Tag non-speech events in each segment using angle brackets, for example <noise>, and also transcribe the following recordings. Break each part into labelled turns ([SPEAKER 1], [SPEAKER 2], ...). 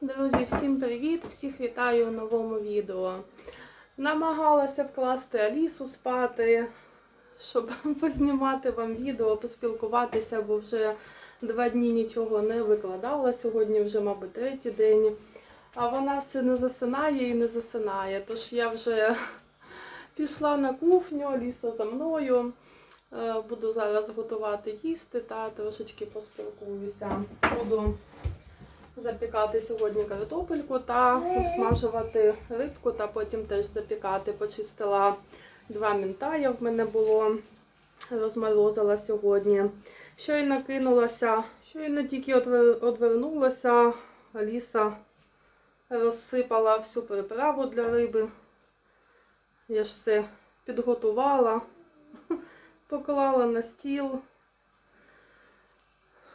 [SPEAKER 1] Друзі, всім привіт! Всіх вітаю у новому відео. Намагалася вкласти Алісу спати, щоб <laughs> познімати вам відео, поспілкуватися, бо вже два дні нічого не викладала. Сьогодні вже, мабуть, третій день. А вона все не засинає і не засинає. Тож я вже <laughs> пішла на кухню, Аліса за мною. Е, Буду зараз готувати їсти та трошечки поспілкуюся. Буду запікати сьогодні картопельку та смажувати рибку, та потім теж запікати. Почистила два мінтая в мене було, розморозила сьогодні. Щойно кинулася, щойно тільки одвернулася, Аліса розсипала всю приправу для риби. Я ж все підготувала, <laughs> поклала на стіл.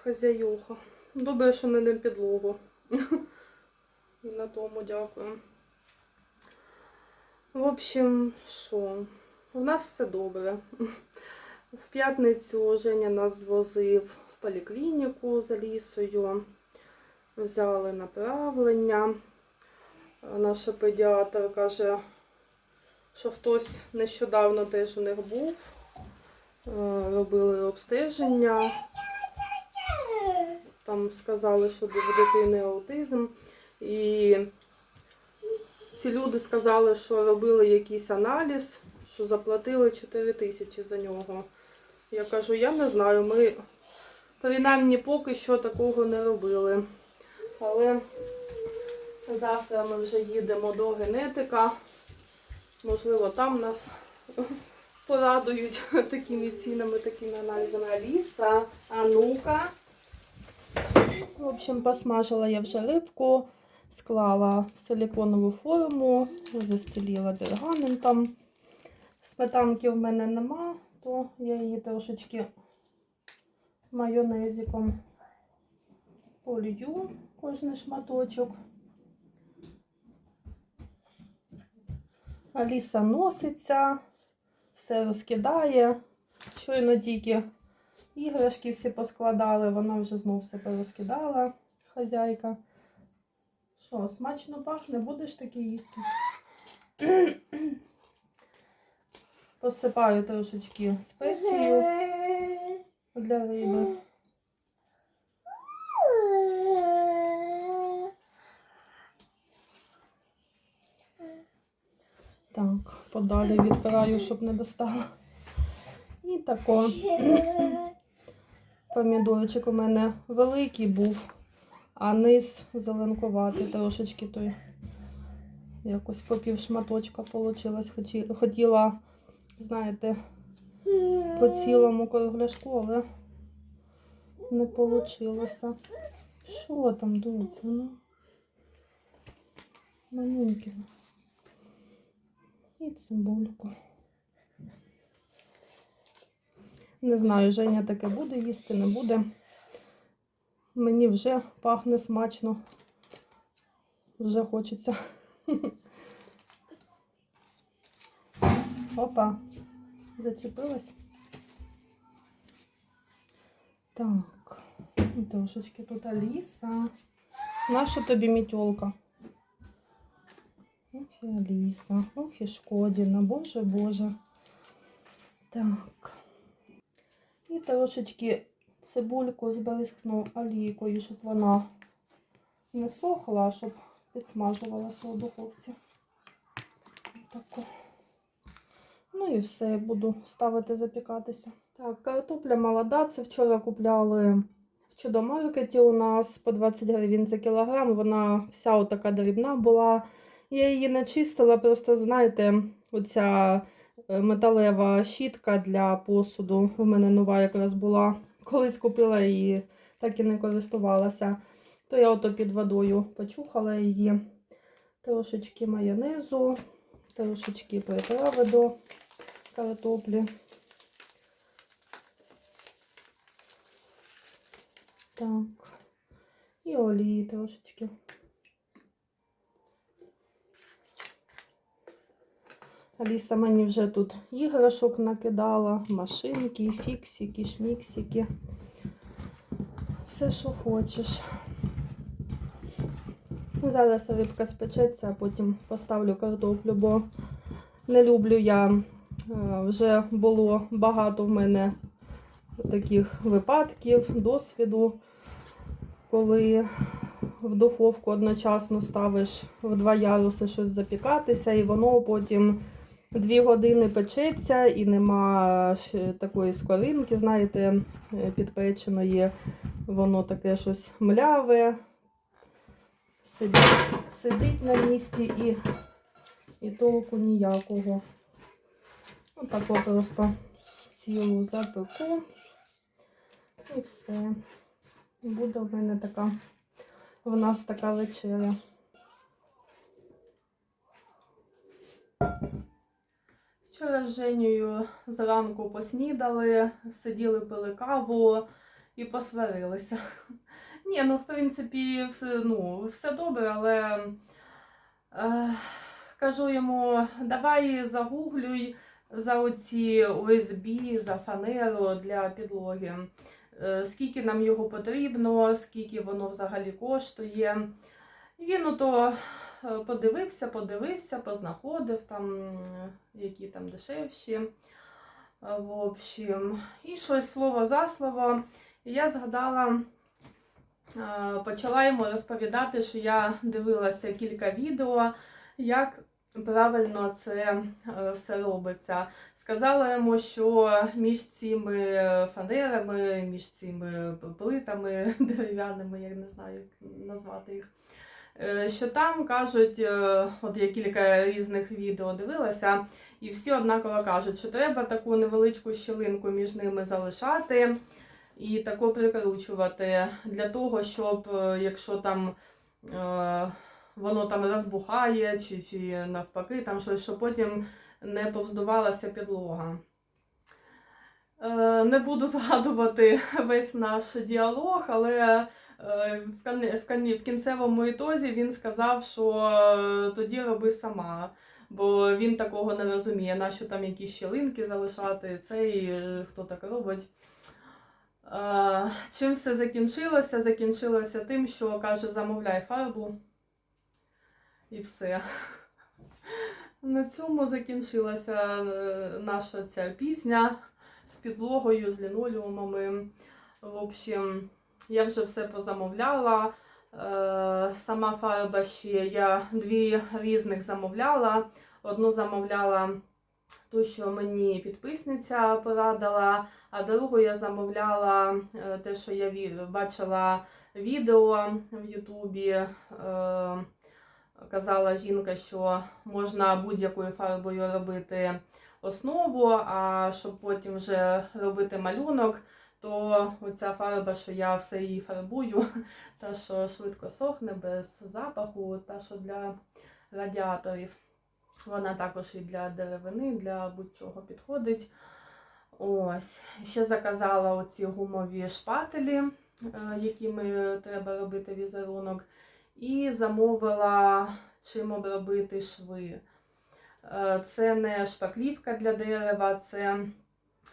[SPEAKER 1] Хазяюха. Добре, що ми не підлогу. <laughs> На тому дякую. В общем, що? У нас все добре. В п'ятницю Женя нас звозив в поліклініку з Алісою. Взяли направлення. Наша педіатр каже, що хтось нещодавно теж у них був. Е, Робили обстеження. Там сказали, що в дитини аутизм. І ці люди сказали, що робили якийсь аналіз, що заплатили 4 тисячі за нього. Я кажу, я не знаю, ми принаймні поки що такого не робили. Але завтра ми вже їдемо до генетика. Можливо, там нас порадують <laughs> такими цінами, такими аналізами. Аліса, а ну-ка. В общем, посмажила я вже рибку, склала в силиконову форму, застелила пергаментом. Сметанки в мене нема, то я її трошечки майонезиком полью кожний шматочок. Аліса носиться, все розкидає. Щойно тільки Іграшки всі поскладали, вона вже знов все порозкидала, хазяйка. Що, смачно пахне, будеш таке їсти? <clears throat> Посипаю трошечки спецію для риби. Так, подалі відбираю, щоб не достала. І тако. <clears throat> Помідорчик у мене великий був, а низ зеленкуватий трошечки той. Якось по пів шматочка вийшло. Хотіла, знаєте, по цілому кругляшку, але не вийшло. Що там, доця? Ну? Манюнькіна. І цибульку. Не знаю, Женя таке буде їсти, не буде. Мені вже пахне смачно. Вже хочеться. <laughs> Опа, зачепилась. Так, трошечки тут Аліса. Наша тобі мітьолка? Ох і Аліса, ох і Шкодіна, боже боже. Так. І трошечки цибульку збризкну олійкою, щоб вона не сохла, а щоб підсмажувалася у духовці. Тако. Ну і все, буду ставити запікатися. Так, картопля молода. Це вчора купляли в чудомаркеті у нас по 20 гривень за кілограм. Вона вся отака дрібна була. Я її не чистила, просто, знаєте, оця металева щітка для посуду. У мене нова якраз була. Колись купила її, так і не користувалася. То я ото під водою почухала її. Трошечки майонезу, трошечки приправи до картоплі. Так. І олії трошечки. Аліса мені вже тут іграшок накидала, машинки, фіксики, шміксики. Все, що хочеш. Зараз рибка спечеться, а потім поставлю картоплю, бо не люблю я. е, Вже було багато в мене таких випадків, досвіду, коли в духовку одночасно ставиш в два яруси щось запікатися, і воно потім дві години печеться і нема такої скоринки, знаєте, е, підпеченої. Воно таке щось мляве, сидить, сидить на місці і, і толку ніякого. Отако просто цілу запеку. І все. Буде в мене така, в нас така вечеря. З Женєю зранку поснідали, сиділи, пили каву і посварилися. <laughs> Ні, ну в принципі, все, ну, все добре, але е, кажу йому, давай загуглюй за оці ОСБ, за фанеру для підлоги. Е, скільки нам його потрібно, скільки воно взагалі коштує. Він ото подивився, подивився, познаходив там, які там дешевші. Е, В общем, і щось слово за слово. І я згадала, е, почала йому розповідати, що я дивилася кілька відео, як правильно це е, все робиться. Сказала йому, що між цими фанерами, між цими плитами <laughs> дерев'яними, я не знаю, як назвати їх. Е, Що там кажуть, е, от я кілька різних відео дивилася, і всі однаково кажуть, що треба таку невеличку щілинку між ними залишати і тако прикручувати для того, щоб е, якщо там воно там розбухає, чи, чи навпаки, там щось, щоб потім не повздувалася підлога. Не буду <laughs> згадувати весь наш діалог, але в кон- в кінцевому ітозі він сказав, що е, тоді роби сама. Бо він такого не розуміє, нащо там якісь щілинки залишати, цей е, хто так робить. Е, Чим все закінчилося? Закінчилося тим, що каже, замовляй фарбу. І все. На цьому закінчилася е, наша ця пісня з підлогою, з лінолеумами. В общем, я вже все позамовляла. Е, Сама фарба ще я дві різних замовляла. Одну замовляла ту, що мені підписниця порадила, а другу я замовляла е, те, що я бачила відео в Ютубі. Е, Казала жінка, що можна будь-якою фарбою робити основу, а щоб потім вже робити малюнок, то оця фарба, що я все її фарбую, <laughs> та що швидко сохне без запаху, та що для радіаторів. Вона також і для деревини, для будь-чого підходить. Ось. Ще заказала оці гумові шпателі, е, якими треба робити візерунок. І замовила, чим обробити шви. Е, Це не шпаклівка для дерева, це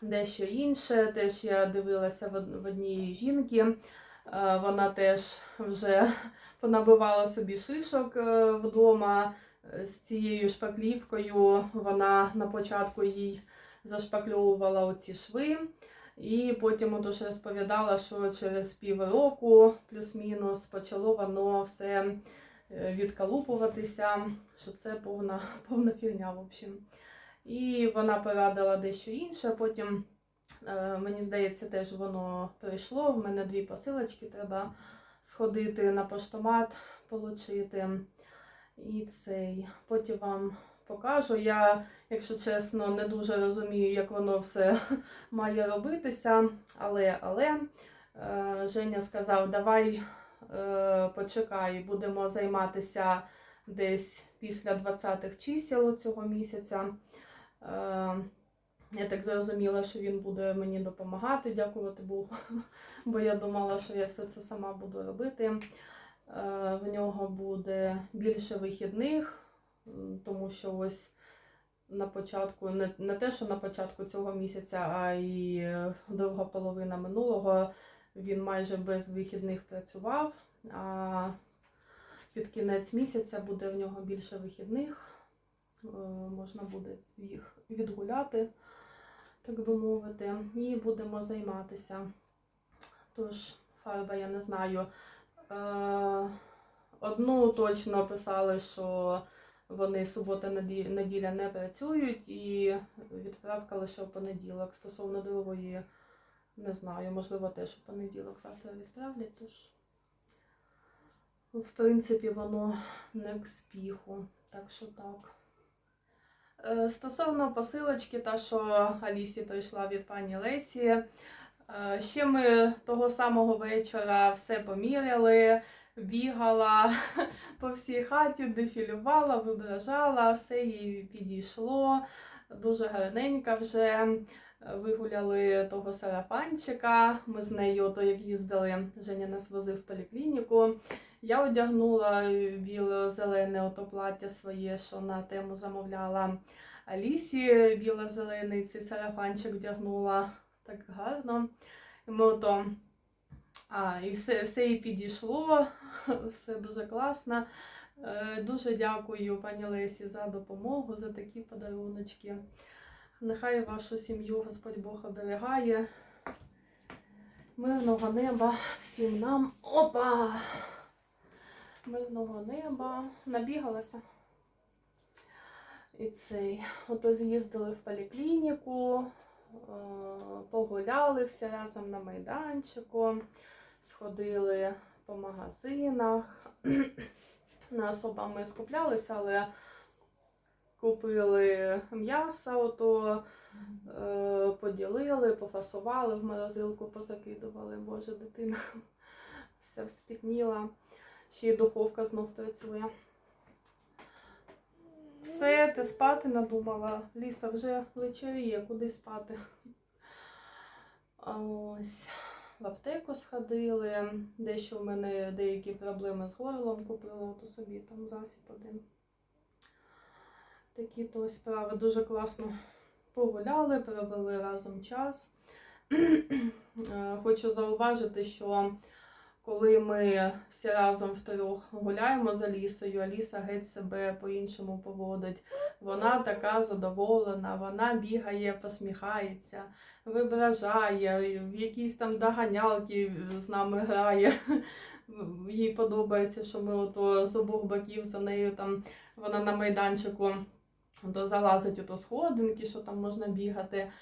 [SPEAKER 1] дещо інше. Теж я дивилася в од- одній жінки. Е, Вона теж вже <laughs> понабивала собі шишок е, вдома е, з цією шпаклівкою. Вона на початку їй зашпакльовувала оці шви. І потім от розповідала, що через півроку, плюс-мінус, почало воно все відкалупуватися, що це повна, <laughs> повна фігня, в общем. І вона порадила дещо інше. Потім, е, мені здається, теж воно прийшло. В мене дві посилочки, треба сходити на поштомат, отримати. І цей. Потім вам покажу. Я, якщо чесно, не дуже розумію, як воно все <laughs> має робитися. Але, але е, Женя сказав, давай е, почекай, будемо займатися десь після 20-х чисел цього місяця. Е, я так зрозуміла, що він буде мені допомагати, дякувати Богу, бо я думала, що я все це сама буду робити. Е, В нього буде більше вихідних, тому що ось на початку, не, те, що на початку цього місяця, а е, друга половина минулого він майже без вихідних працював. А під кінець місяця буде в нього більше вихідних. Е, Можна буде їх відгуляти, так би мовити, і будемо займатися. Тож, фарба, я не знаю. Е, Одну точно писали, що вони субота-неділя не працюють, і відправка лише в понеділок. Стосовно другої, не знаю, можливо, теж у понеділок завтра відправлять. Тож, в принципі, воно не к спіху. Так що так. Е, Стосовно посилочки, та що Алісі прийшла від пані Лесі. е, Ще ми того самого вечора все поміряли, бігала <laughs> по всій хаті, дефілювала, вибражала, все їй підійшло. Дуже гарненька вже. Вигуляли того сарафанчика. Ми з нею, то як їздили, Женя нас возив в поліклініку. Я одягнула біло-зелене ото плаття своє, що на тему замовляла. Алісі біло-зелений цей сарафанчик вдягнула так гарно. Ми а, і все, все їй підійшло, <laughs> все дуже класно. Е, Дуже дякую пані Лесі за допомогу, за такі подаруночки. Нехай вашу сім'ю Господь Бог оберігає. Мирного неба всім нам. Опа! Мирного неба. Набігалася. І цей. Ото з'їздили в поліклініку, е, погуляли всі разом на майданчику, сходили по магазинах. <clears throat> Не особо ми скуплялися, але купили м'ясо, ото е, поділили, пофасували, в морозилку позакидували. Боже, дитина <laughs> вся вспітніла. Ще й духовка знов працює. Все, ти спати надумала. Ліса вже вечеріє, куди спати. Ось. В аптеку сходили. Дещо в мене деякі проблеми з горлом купила, то собі там засіб один. Такі то справи дуже класно погуляли, провели разом час. <clears throat> Е, Хочу зауважити, що коли ми всі разом втрьох гуляємо за лісою, Аліса геть себе по-іншому поводить. Вона така задоволена, вона бігає, посміхається, вибражає, в якісь там доганялки з нами грає. Їй подобається, що ми ото з обох боків за нею там вона на майданчику то залазить ото сходинки, що там можна бігати.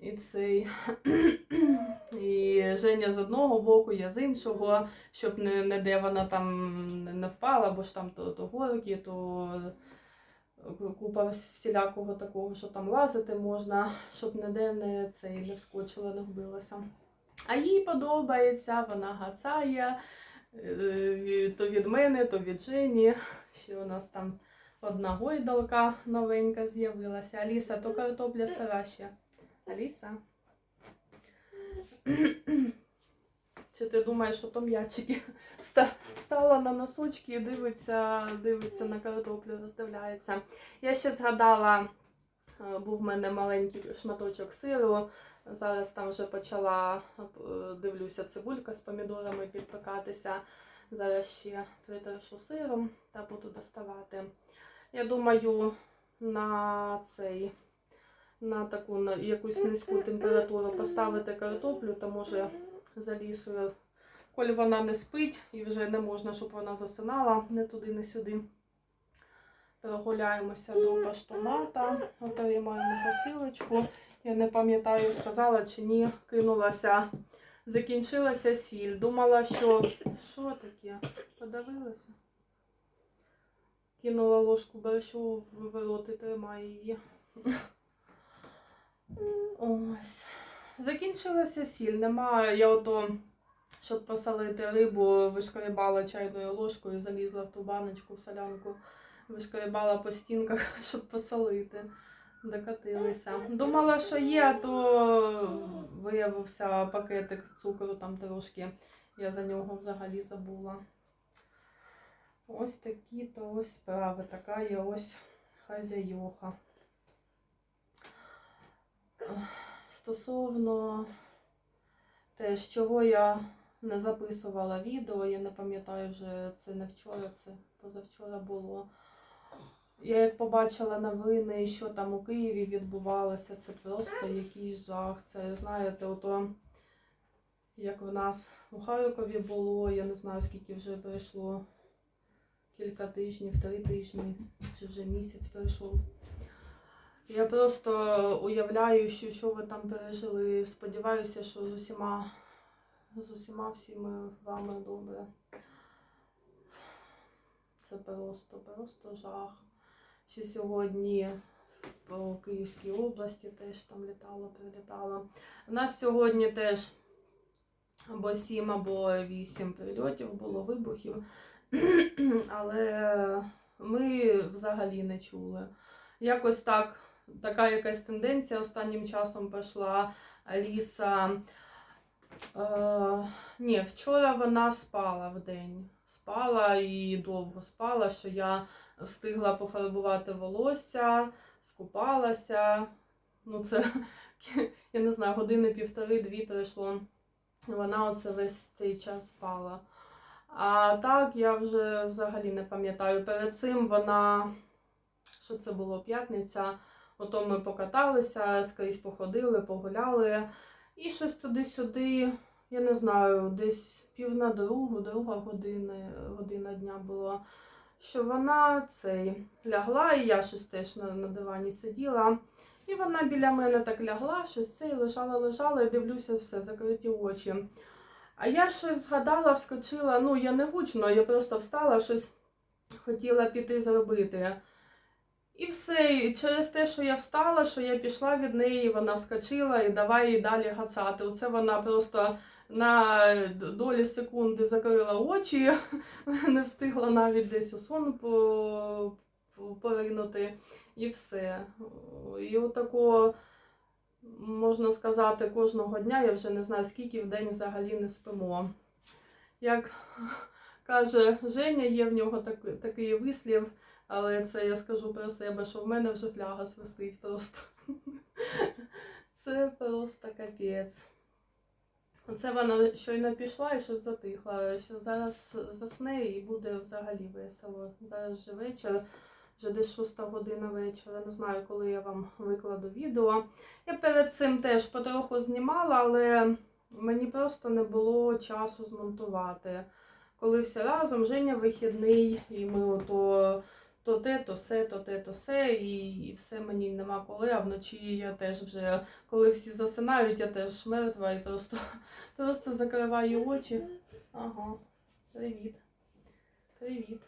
[SPEAKER 1] І цей. <clears throat> І Женя з одного боку, я з іншого, щоб не, не де вона там не впала, бо ж там то, то горки, то купа всілякого такого, що там лазити можна, щоб ніде не цей не вскочила, не вбилася. А їй подобається, вона гацає е, то від мене, то від Жені. Ще у нас там одна гойдалка новенька з'явилася. Аліса, то картопля сира ще. Аліса. Чи ти думаєш, що то м'ячики стала на носочки і дивиться, дивиться на картоплю, роздивляється. Я ще згадала, е, був в мене маленький шматочок сиру. Зараз там вже почала, е, дивлюся, цибулька з помідорами підпекатися. Зараз ще притершу сиром та буду доставати. Я думаю, на цей, на таку на якусь низьку температуру поставити картоплю, та може за лісою, коли вона не спить і вже не можна, щоб вона засинала не туди, не сюди. Прогуляємося до поштомата, отримаємо посилочку. Я не пам'ятаю, сказала чи ні, кинулася. Закінчилася сіль. Думала, що що таке? Подавилася. Кинула ложку борщу в рот і тримає її. Ось. Закінчилася сіль. Немає. Я ото, щоб посолити рибу, вишкарібала чайною ложкою, залізла в ту баночку, в солянку, вишкарібала по стінках, <laughs> щоб посолити. Докатилися. Думала, що є, а то виявився пакетик цукру там трошки. Я за нього взагалі забула. Ось такі то ось справи. Така є ось хазяйоха. Стосовно те, з чого я не записувала відео. Я не пам'ятаю вже це не вчора, це позавчора було. Я як побачила новини, що там у Києві відбувалося, це просто якийсь жах. Це знаєте, ото як в нас у Харкові було, я не знаю скільки вже пройшло. Кілька тижнів, три тижні, чи вже місяць пройшов. Я просто уявляю, що, що ви там пережили. Сподіваюся, що з усіма, з усіма всіми вами добре. Це просто, просто жах. Ще сьогодні по Київській області теж там літало, прилітало. У нас сьогодні теж або сім, або вісім прильотів було вибухів, <clears throat> але ми взагалі не чули. Якось так, така якась тенденція останнім часом пішла. Аліса. Е, ні, вчора вона спала в день. Спала і довго спала, що я встигла пофарбувати волосся, скупалася. Ну, це, <laughs> я не знаю, години півтори-дві пройшло. Вона оце весь цей час спала. А так я вже взагалі не пам'ятаю. Перед цим вона, що це було п'ятниця, ото ми покаталися, скрізь походили, погуляли. І щось туди-сюди, я не знаю, десь пів на другу, друга година, година дня була. Що вона цей лягла, і я щось теж на, на дивані сиділа. І вона біля мене так лягла, щось це, і лежала, лежала, і дивлюся все, закриті очі. А я щось згадала, вскочила, ну я не гучно, я просто встала, щось хотіла піти зробити. І все, і через те, що я встала, що я пішла від неї, вона вскочила і давай їй далі гацати. Оце вона просто на долі секунди закрила очі, <laughs> не встигла навіть десь у сон по- по- поринути, і все. І отако, можна сказати, кожного дня, я вже не знаю, скільки в день взагалі не спимо. Як <laughs> каже Женя, є в нього такий вислів. Але це я скажу про себе, що в мене вже фляга свистить просто. Це просто капець. Це вона щойно пішла і щось затихла. Що зараз засне і буде взагалі весело. Зараз вже вечір, вже десь шоста година вечора. Не знаю, коли я вам викладу відео. Я перед цим теж потроху знімала, але мені просто не було часу змонтувати. Коли всі разом, Женя вихідний, і ми ото то те, то все, то те, то все, і, і все мені нема коли, а вночі я теж вже, коли всі засинають, я теж мертва і просто, <laughs> просто закриваю очі. Ага, привіт. Привіт.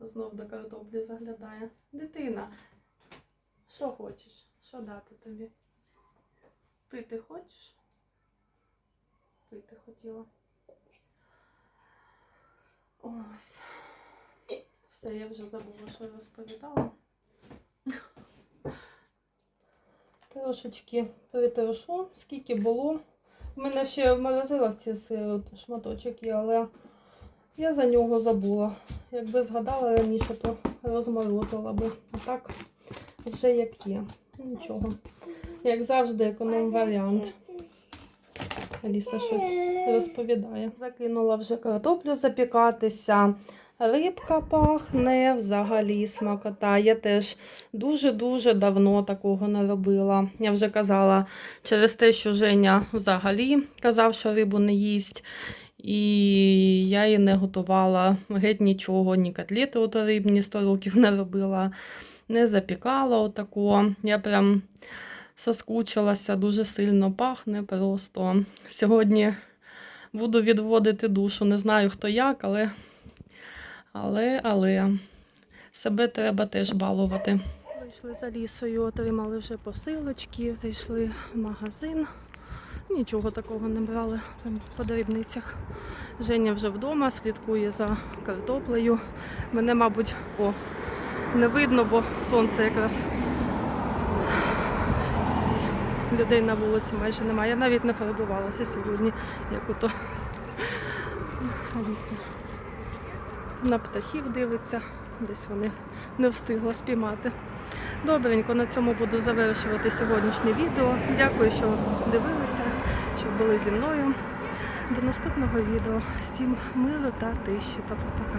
[SPEAKER 1] Знов до картоплі заглядає. Дитина, що хочеш? Що дати тобі? Пити хочеш? Пити хотіла. Ось. Все, я вже забула, що розповідала. <laughs> Трошечки перетрошу, скільки було. У мене ще в морозиловці сиру шматочок але я за нього забула. Якби згадала раніше, то розморозила би. А так вже як є. Нічого. Як завжди, економ варіант. Аліса щось розповідає. Закинула вже картоплю запікатися. Рибка пахне взагалі смакота. Я теж дуже-дуже давно такого не робила. Я вже казала через те, що Женя взагалі казав, що рибу не їсть. І я їй не готувала геть нічого, ні котлети ото рибні 100 років не робила, не запікала отако. Я прям соскучилася, дуже сильно пахне просто. Сьогодні буду відводити душу. Не знаю хто як, але, але, але себе треба теж балувати. Вийшли за лісою, отримали вже посилочки, зайшли в магазин. Нічого такого не брали по дрібницях. Женя вже вдома, слідкує за картоплею. Мене, мабуть, о, не видно, бо сонце якраз людей на вулиці майже немає. Я навіть не фарбувалася сьогодні, як ото Аліса. На птахів дивиться, десь вони не встигла спіймати. Добренько, на цьому буду завершувати сьогоднішнє відео. Дякую, що дивилися, що були зі мною. До наступного відео. Всім миру та тиші. Пока-пока.